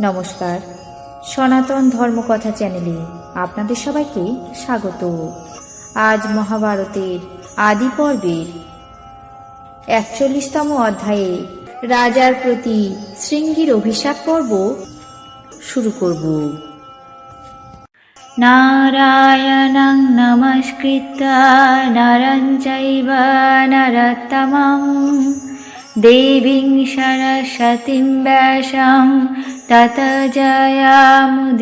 নমস্কার। সনাতন ধর্মকথা চ্যানেলে আপনাদের সবাইকে স্বাগত। আজ মহাভারতের আদি পর্বের একচল্লিশতম অধ্যায়ে রাজার প্রতি শৃঙ্গির অভিশাপ পর্ব শুরু করব। নারায়ণং নমস্কৃত্য, নরং চৈব নরোত্তমং দেবীং সরস্বতীং ব্যাসং তত জয়ামুদিরয়েত।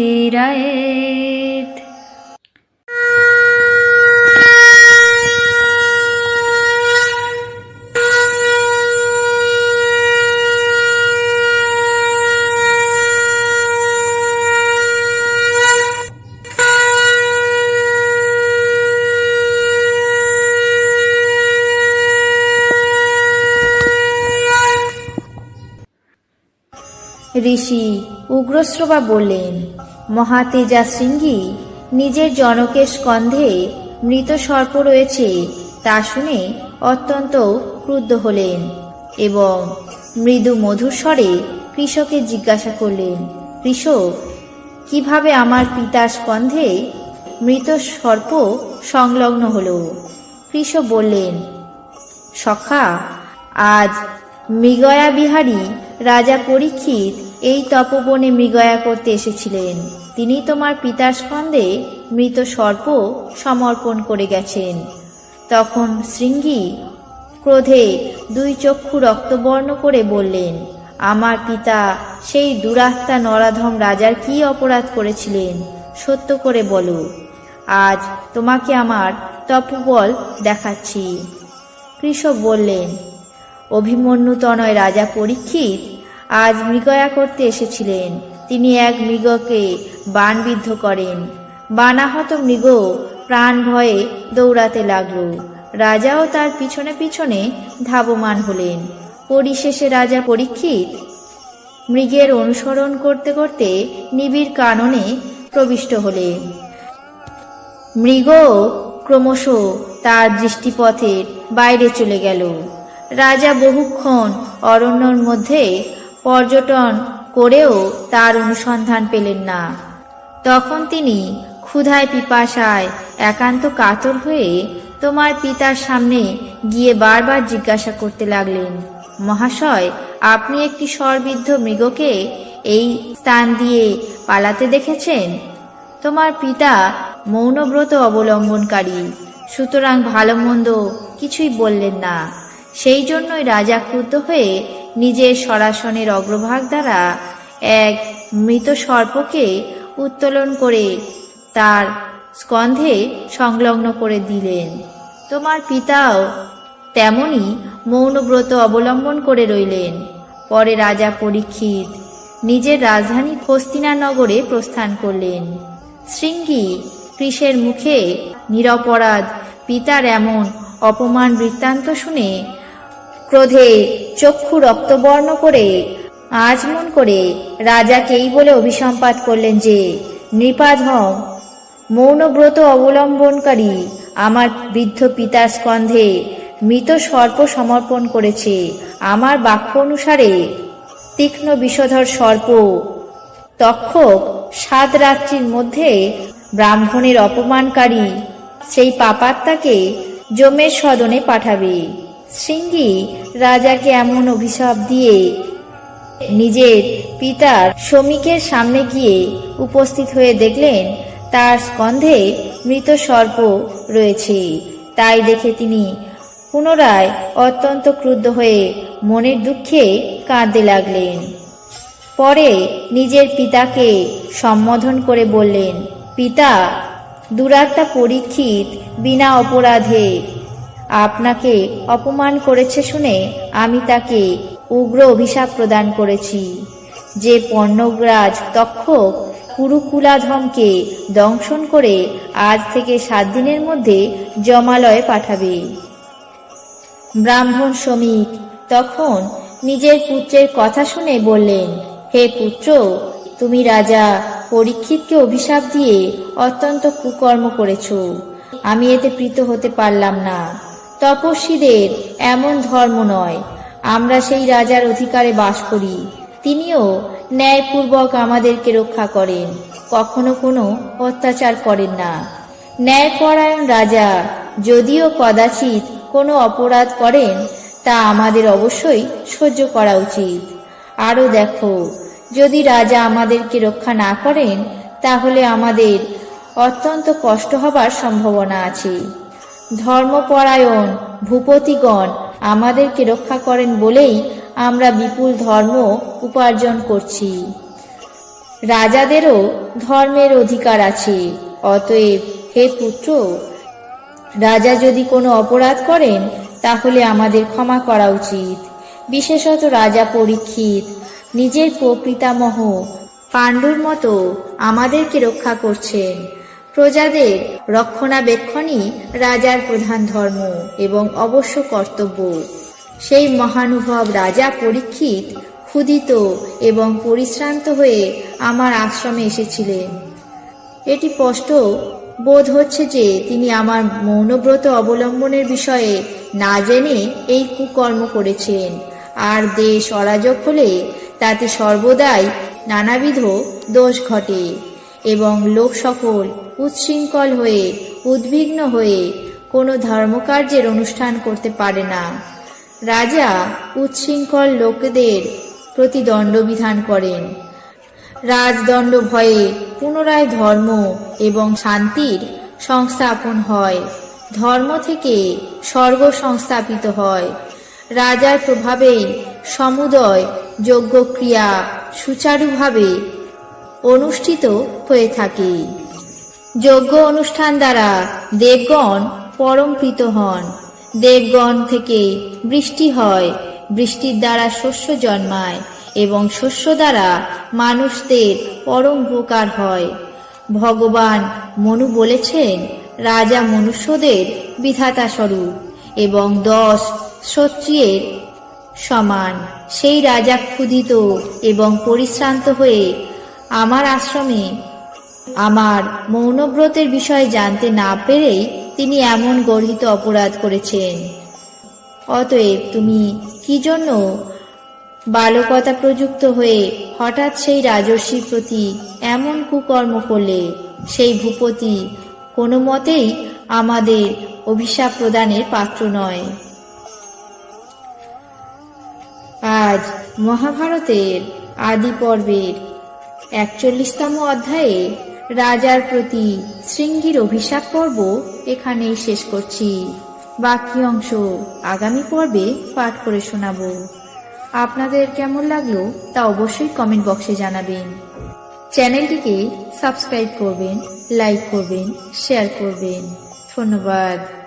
ঋষি উগ্রশ্রবা বললেন, মহাতেজা শৃঙ্গী, নিজের জনকের স্কন্ধে মৃত সর্প রয়েছে, তা শুনে অত্যন্ত ক্রুদ্ধ হলেন এবং মৃদু মধুর স্বরে কৃষকে জিজ্ঞাসা করলেন, কৃষক, কীভাবে আমার পিতার স্কন্ধে মৃত সর্প সংলগ্ন হল? কৃষক বললেন, সখা, আজ মৃগয়া বিহারী রাজা পরীক্ষিত এই তপবনে মৃগয়া করতে এসেছিলেন। তিনি তোমার পিতার স্কন্ধে মৃত সর্প সমর্পণ করে গেছেন। তখন শৃঙ্গী ক্রোধে দুই চক্ষু রক্তবর্ণ করে বললেন, আমার পিতা, সেই দুরাত্মা নরাধম রাজার কি অপরাধ করেছিলেন? সত্য করে বলো। আজ তোমাকে আমার তপবল দেখাচ্ছি। কৃষক বললেন, অভিমন্যুতনয় রাজা পরীক্ষিত আজ মৃগয়া করতে এসেছিলেন। তিনি এক মৃগকে বানবিদ্ধ করেন। বানাহত মৃগ প্রাণ ভয়ে দৌড়াতে লাগল। রাজাও তার পিছনে পিছনে ধাবমান হলেন। পরিশেষে রাজা পরীক্ষিত মৃগের অনুসরণ করতে করতে নিবিড় কাননে প্রবিষ্ট হলেন। মৃগ ক্রমশ তার দৃষ্টিপথের বাইরে চলে গেল। রাজা বহুক্ষণ অরণ্যর মধ্যে পর্যটন করেও তার অনুসন্ধান পেলেন না। তখন তিনি ক্ষুধায় পিপাসায় একান্ত কাতর হয়ে তোমার পিতার সামনে গিয়ে বারবার জিজ্ঞাসা করতে লাগলেন, মহাশয়, আপনি একটি সর্বিদ্ধ মৃগকে এই স্থান দিয়ে পালাতে দেখেছেন? তোমার পিতা মৌনব্রত অবলম্বনকারী, সুতরাং ভালো মন্দ কিছুই বললেন না। সেই জন্যই রাজা ক্রুদ্ধ হয়ে নিজের সরাসনের অগ্রভাগ দ্বারা এক মৃত সর্পকে উত্তোলন করে তার স্কন্ধে সংলগ্ন করে দিলেন। তোমার পিতাও তেমনি মৌনব্রত অবলম্বন করে রইলেন। পরে রাজা পরীক্ষিত নিজের রাজধানী হস্তিনানগরে প্রস্থান করলেন। শৃঙ্গী কৃষের মুখে নিরপরাধ, পিতার এমন অপমান বৃত্তান্ত শুনে ক্রোধে চক্ষু রক্তবর্ণ করে আজমন করে রাজাকেই বলে অভিসম্পাত করলেন যে নৃপাধম মৌনব্রত অবলম্বনকারী আমার বৃদ্ধ পিতার স্কন্ধে মৃত সর্প সমর্পণ করেছে। আমার বাক্য অনুসারে তীক্ষ্ণ বিষধর সর্প তক্ষক সাত রাত্রির মধ্যে ব্রাহ্মণের অপমানকারী সেই পাপাত্মাকে জমের সদনে পাঠাবে। শৃঙ্গী রাজাকে এমন অভিশাপ দিয়ে নিজের পিতার শ্রমিকের সামনে গিয়ে উপস্থিত হয়ে দেখলেন, তার স্কন্ধে মৃত সর্প রয়েছে। তাই দেখে তিনি পুনরায় অত্যন্ত ক্রুদ্ধ হয়ে মনের দুঃখে কাঁদতে লাগলেন। পরে নিজের পিতাকে সম্বোধন করে বললেন, পিতা, দুরাত্মা পরীক্ষিত বিনা অপরাধে আপনাকে অপমান করেছে শুনে আমি তাকে উগ্র অভিশাপ প্রদান করেছি। যে পর্ণগ্রাজ তক্ষক কুরুকুলাধমকে দংশন করে আজ থেকে সাত দিনের মধ্যে জমালয়ে পাঠাবে। ব্রাহ্মণ শ্রমিক তখন নিজের পুত্রের কথা শুনে বললেন, হে পুত্র, তুমি রাজা পরীক্ষিতকে অভিশাপ দিয়ে অত্যন্ত কুকর্ম করেছ। আমি এতে প্রীত হতে পারলাম না। তপস্বীদের এমন ধর্ম নয়। আমরা সেই রাজার অধিকারে বাস করি। তিনিও ন্যায়পূর্বক আমাদেরকে রক্ষা করেন। কখনো কোনো অত্যাচার করেন না। ন্যায়পরায়ণ রাজা যদিও কদাচিৎ কোনো অপরাধ করেন, তা আমাদের অবশ্যই সহ্য করা উচিত। আরও দেখো, যদি রাজা আমাদেরকে রক্ষা না করেন, তাহলে আমাদের অত্যন্ত কষ্ট হবার সম্ভাবনা আছে। ধর্মপরায়ণ, ভূপতিগণ আমাদেরকে রক্ষা করেন বলেই আমরা বিপুল ধর্ম উপার্জন করছি। রাজাদেরও ধর্মের অধিকার আছে, অতএব হে পুত্র, রাজা যদি কোনো অপরাধ করেন, তাহলে আমাদের ক্ষমা করা উচিত। বিশেষত রাজা পরীক্ষিত, নিজের প্রপিতামহ পাণ্ডুর মতো আমাদেরকে রক্ষা করছেন। প্রজাদের রক্ষণাবেক্ষণই রাজার প্রধান ধর্ম এবং অবশ্য কর্তব্য। সেই মহানুভব রাজা পরীক্ষিত ক্ষুদিত এবং পরিশ্রান্ত হয়ে আমার আশ্রমে এসেছিলেন। এটি স্পষ্ট বোধ হচ্ছে যে তিনি আমার মৌনব্রত অবলম্বনের বিষয়ে না জেনে এই কুকর্ম করেছেন। আর দেশ অরাজক হলে তাতে সর্বদাই নানাবিধ দোষ ঘটে এবং লোক সকল উচ্ছৃঙ্খল হয়ে, উদ্বিগ্ন হয়ে কোনো ধর্মকার্যের অনুষ্ঠান করতে পারে না। রাজা উচ্ছৃঙ্খল লোকেদের প্রতি দণ্ডবিধান করেন। রাজদণ্ড ভয়ে পুনরায় ধর্ম এবং শান্তির সংস্থাপন হয়। ধর্ম থেকে স্বর্গ সংস্থাপিত হয়। রাজার প্রভাবে সমুদয় যজ্ঞক্রিয়া সুচারুভাবে অনুষ্ঠিত হয়ে থাকে। যজ্ঞ অনুষ্ঠান দ্বারা দেবগণ পরমকৃত হন। দেবগণ থেকে বৃষ্টি হয়, বৃষ্টির দ্বারা শস্য জন্মায় এবং শস্য দ্বারা মানুষদের পরম উপকার হয়। ভগবান মনু বলেছেন, রাজা মনুষ্যদের বিধাতা স্বরূপ এবং দশ ক্ষত্রিয়ের সমান। সেই রাজা ক্ষুধিত এবং পরিশ্রান্ত হয়ে আমার আশ্রমে আমার মৌনব্রতের বিষয়ে জানতে না পেরেই তিনি এমন গর্হিত অপরাধ করেছেন। অতএব তুমি কি জন্য বালকতা প্রযুক্ত হয়ে হঠাৎ সেই রাজর্ষির প্রতি এমন কুকর্ম করলে? সেই ভূপতি কোনো মতেই আমাদের অভিশাপ প্রদানের পাত্র নয়। আজ মহাভারতের আদি পর্বের একচল্লিশতম অধ্যায়ে রাজার প্রতি শৃঙ্গির অভিশাপ পর্ব এখানেই শেষ করছি। বাকি অংশ আগামী পর্বে পাঠ করে শোনাব। আপনাদের কেমন লাগল তা অবশ্যই কমেন্ট বক্সে জানাবেন। চ্যানেলটিকে সাবস্ক্রাইব করবেন, লাইক করবেন, শেয়ার করবেন। ধন্যবাদ।